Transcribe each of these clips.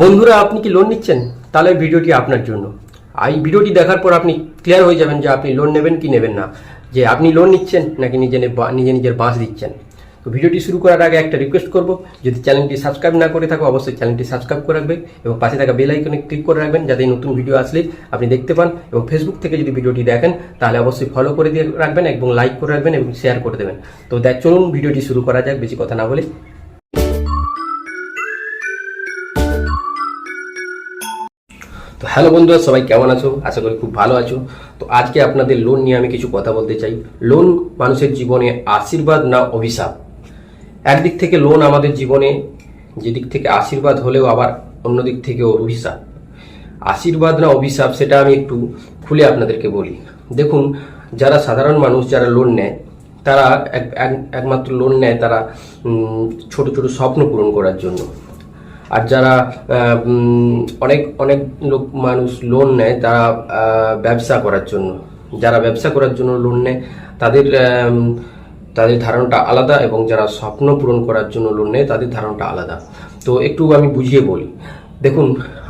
বন্ধুরা, আপনি কি লোন নিচ্ছেন? তাহলে ভিডিওটি আপনার জন্য। এই ভিডিওটি দেখার পর আপনি ক্লিয়ার হয়ে যাবেন যে আপনি লোন নেবেন কি নেবেন না। যে আপনি লোন নিচ্ছেন নাকি নিজে নিজে নিজের বাঁশ দিচ্ছেন। তো ভিডিওটি শুরু করার আগে একটা রিকোয়েস্ট করব, যদি চ্যানেলটি সাবস্ক্রাইব না করে থাকো, অবশ্যই চ্যানেলটি সাবস্ক্রাইব করে রাখবে এবং পাশে থাকা বেল আইকনে ক্লিক করে রাখবেন, যাতে নতুন ভিডিও আসলে আপনি দেখতে পান এবং ফেসবুক থেকে যদি ভিডিওটি দেখেন, তাহলে অবশ্যই ফলো করে দিয়ে রাখবেন এবং লাইক করে রাখবেন এবং শেয়ার করে দেবেন। তো দেখ, চলুন ভিডিওটি শুরু করা যাক, বেশি কথা না বলে। তো হ্যালো বন্ধুরা, সবাই কেমন আছো? আশা করি খুব ভালো আছো। তো আজকে আপনাদের লোন নিয়ে আমি কিছু কথা বলতে চাই। লোন মানুষের জীবনে আশীর্বাদ না অভিশাপ? একদিক থেকে লোন আমাদের জীবনে যেদিক থেকে আশীর্বাদ হলেও আবার অন্য দিক থেকে অভিশাপ। আশীর্বাদ না অভিশাপ সেটা আমি একটু খুলে আপনাদেরকে বলি। দেখুন, যারা সাধারণ মানুষ, যারা লোন নেয়, তারা এক, এক- একমাত্র লোন নেয় তারা ছোট ছোট স্বপ্ন পূরণ করার জন্য। আর যারা অনেক অনেক লোক মানুষ লোন নেয়, তারা ব্যবসা করার জন্য। যারা ব্যবসা করার জন্য লোন নেয়, তাদের তাদের ধারণাটা আলাদা এবং যারা স্বপ্ন পূরণ করার জন্য লোন নেয়, তাদের ধারণাটা আলাদা। তো একটু আমি বুঝিয়ে বলি। দেখুন,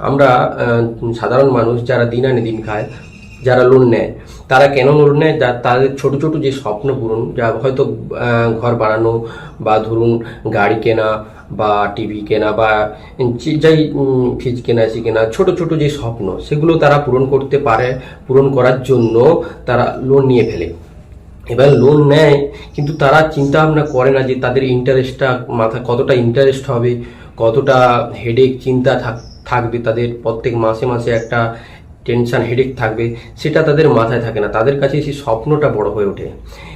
আমরা সাধারণ মানুষ যারা দিন আনে দিন খায়, যারা লোন নেয়, তারা কেন লোন নেয়? যা, তাদের ছোট ছোট যে স্বপ্ন পূরণ, যা হয়তো ঘর বানানো বা ধরুন গাড়ি কেনা বা টিভি কেনা বা যাই ফ্রিজ কেনা এসি কেনা, ছোট ছোট যে স্বপ্ন, সেগুলো তারা পূরণ করতে পারে, পূরণ করার জন্য তারা লোন নিয়ে ফেলে। এবার লোন নেয়, কিন্তু তারা চিন্তা ভাবনা করে না যে তাদের ইন্টারেস্টটা মাথা, কতটা ইন্টারেস্ট হবে, কতটা হেডেক চিন্তা থাক- থাকবে তাদের, প্রত্যেক মাসে মাসে একটা টেনশন হেডেক থাকবে, সেটা তাদের মাথায় থাকে না। তাদের কাছে সেই স্বপ্নটা বড় হয়ে ওঠে।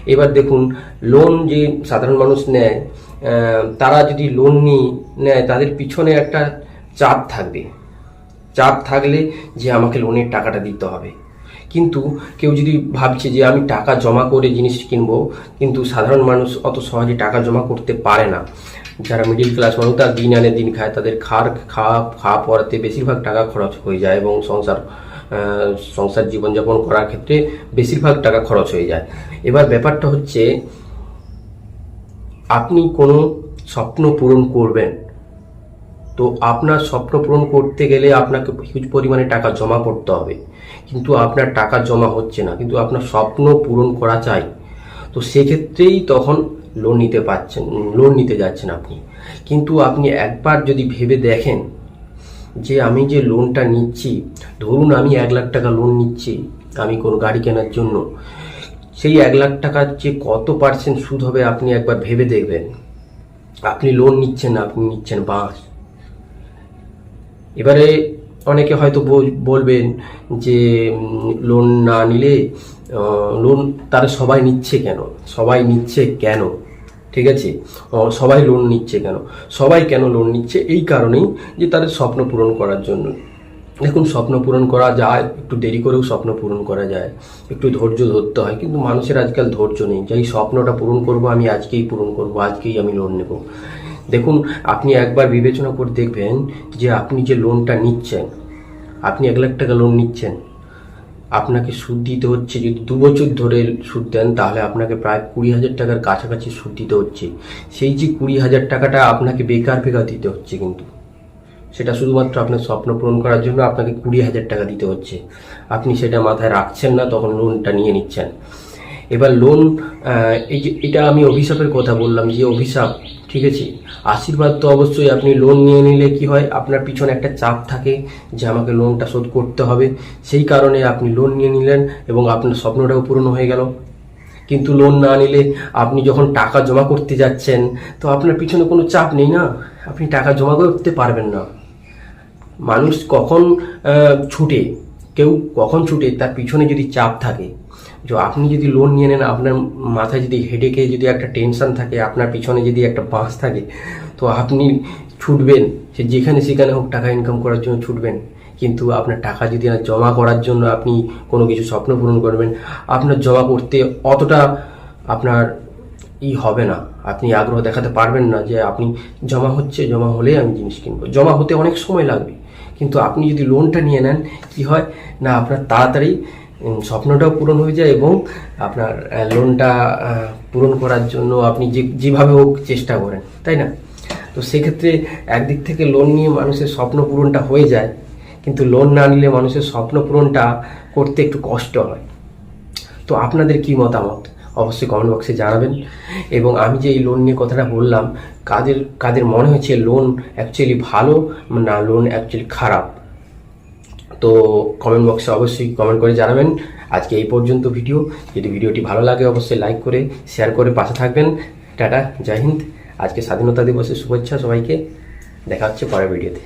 এবার দেখুন লোন যে সাধারণ মানুষ নেয় তারা যদি লোন নিয়ে নেয়, তাদের পিছনে একটা চাপ থাকবে। চাপ থাকলে যে আমাকে লোনের টাকাটা দিতে হবে। কিন্তু কেউ যদি ভাবছে যে আমি টাকা জমা করে জিনিস কিনবো, কিন্তু সাধারণ মানুষ অত সহজে টাকা জমা করতে পারে না। যারা মিডিল ক্লাস মানুষ, তারা দিন আনে দিন খায়, তাদের খাওয়ার খাওয়া খাওয়া পড়াতে বেশিরভাগ টাকা খরচ হয়ে যায় এবং সংসার সংসার জীবনযাপন করার ক্ষেত্রে বেশিরভাগ টাকা খরচ হয়ে যায়। এবার ব্যাপারটা হচ্ছে আপনি কোনো স্বপ্ন পূরণ করবেন। তো আপনার স্বপ্ন পূরণ করতে গেলে আপনাকে হিউজ পরিমাণে টাকা জমা করতে হবে। কিন্তু আপনার টাকা জমা হচ্ছে না, কিন্তু আপনার স্বপ্ন পূরণ করা চাই। তো সেক্ষেত্রেই তখন লোন নিতে পারছেন লোন নিতে যাচ্ছেন আপনি। কিন্তু আপনি একবার যদি ভেবে দেখেন যে আমি যে লোনটা নিচ্ছি, ধরুন আমি এক লাখ টাকা লোন নিচ্ছি, আমি কোনো গাড়ি কেনার জন্য সেই এক লাখ টাকার যে কত পার্সেন্ট সুদ হবে আপনি একবার ভেবে দেখবেন। আপনি লোন নিচ্ছেন, আপনি নিচ্ছেন, বাস। এবারে অনেকে হয়তো বল- বলবেন যে লোন না নিলে লোন তারা সবাই নিচ্ছে কেন? সবাই নিচ্ছে কেন? ঠিক আছে? সবাই লোন নিচ্ছে কেন? সবাই কেন লোন নিচ্ছে? এই কারণেই যে তাদের স্বপ্ন পূরণ করার জন্য। দেখুন, স্বপ্ন পূরণ করা যায়, একটু দেরি করেও স্বপ্ন পূরণ করা যায়, একটু ধৈর্য ধরতে হয়, কিন্তু মানুষের আজকাল ধৈর্য নেই, যে এই স্বপ্নটা পূরণ করব, আমি আজকেই পূরণ করব, আজকেই আমি লোন নেব। দেখুন, আপনি একবার বিবেচনা করে দেখবেন যে আপনি যে লোনটা নিচ্ছেন, আপনি এক লাখ টাকা লোন নিচ্ছেন, আপনাকে সুদ দিতে হচ্ছে, যদি দু বছর ধরে সুদ দেন, তাহলে আপনাকে প্রায় কুড়ি হাজার টাকার কাছাকাছি সুদ দিতে হচ্ছে। সেই যে কুড়ি হাজার টাকাটা আপনাকে বেকার বেকার দিতে হচ্ছে কিন্তু। সেটা শুধুমাত্র আপনার স্বপ্ন পূরণ করার জন্য আপনাকে কুড়ি হাজার টাকা দিতে হচ্ছে। আপনি সেটা মাথায় রাখছেন না, তখন লোনটা নিয়ে নিচ্ছেন। এবার লোন এই যে এটা আমি অভিশাপের কথা বললাম যে অভিশাপ, ঠিক আছে? আশীর্বাদ তো অবশ্যই আপনি লোন নিয়ে নিলে কি হয়? আপনার পিছনে একটা চাপ থাকে যে আমাকে লোনটা শোধ করতে হবে। সেই কারণে আপনি লোন নিয়ে নিলেন এবং আপনার স্বপ্নটাও পূরণ হয়ে গেল। কিন্তু লোন না নিলে আপনি যখন টাকা জমা করতে যাচ্ছেন, তো আপনার পিছনে কোনো চাপ নেই না? আপনি টাকা জমা করতে পারবেন না। মানুষ কখন ছুটে, কেউ কখন ছুটে, তার পিছনে যদি চাপ থাকে যে আপনি যদি লোন নিয়ে নেন, আপনার মাথায় যদি হেডেকে যদি একটা টেনশন থাকে, আপনার পিছনে যদি একটা বাঁশ থাকে, তো আপনি ছুটবেন, সে যেখানে সেখানে হোক টাকা ইনকাম করার জন্য ছুটবেন। কিন্তু আপনার টাকা যদি না জমা করার জন্য আপনি কোনো কিছু স্বপ্ন পূরণ করবেন, আপনার জমা করতে অতটা আপনার ই হবে না। আপনি আগ্রহ দেখাতে পারবেন না যে আপনি জমা হচ্ছে, জমা হলেই আমি জিনিস কিনবো। জমা হতে অনেক সময় লাগবে। কিন্তু আপনি যদি লোনটা নিয়ে নেন, কি হয়? না, আপনার তাড়াতাড়ি স্বপ্নটাও পূরণ হয়ে যায় এবং আপনার লোনটা পূরণ করার জন্য আপনি যে, যেভাবে হোক চেষ্টা করেন, তাই না? তো সেক্ষেত্রে একদিক থেকে লোন নিয়ে মানুষের স্বপ্ন পূরণটা হয়ে যায়, কিন্তু লোন না নিলে মানুষের স্বপ্ন পূরণটা করতে একটু কষ্ট হয়। তো আপনাদের কি মতামত? অবশ্যই কমেন্ট বক্সে জানাবেন। এবং আমি যে এই লোন নিয়ে কথাটা বললাম, কাদের কাদের মনে হচ্ছে লোন অ্যাকচুয়ালি ভালো না লোন অ্যাকচুয়ালি খারাপ? তো কমেন্ট বক্সে অবশ্যই কমেন্ট করে জানাবেন। আজকে এই পর্যন্ত ভিডিও যদি ভিডিওটি ভালো লাগে, অবশ্যই লাইক করে শেয়ার করে পাশে থাকবেন। টাটা, জয় হিন্দ। আজকে স্বাধীনতা দিবসের শুভেচ্ছা সবাইকে। দেখা হচ্ছে পরের ভিডিওতে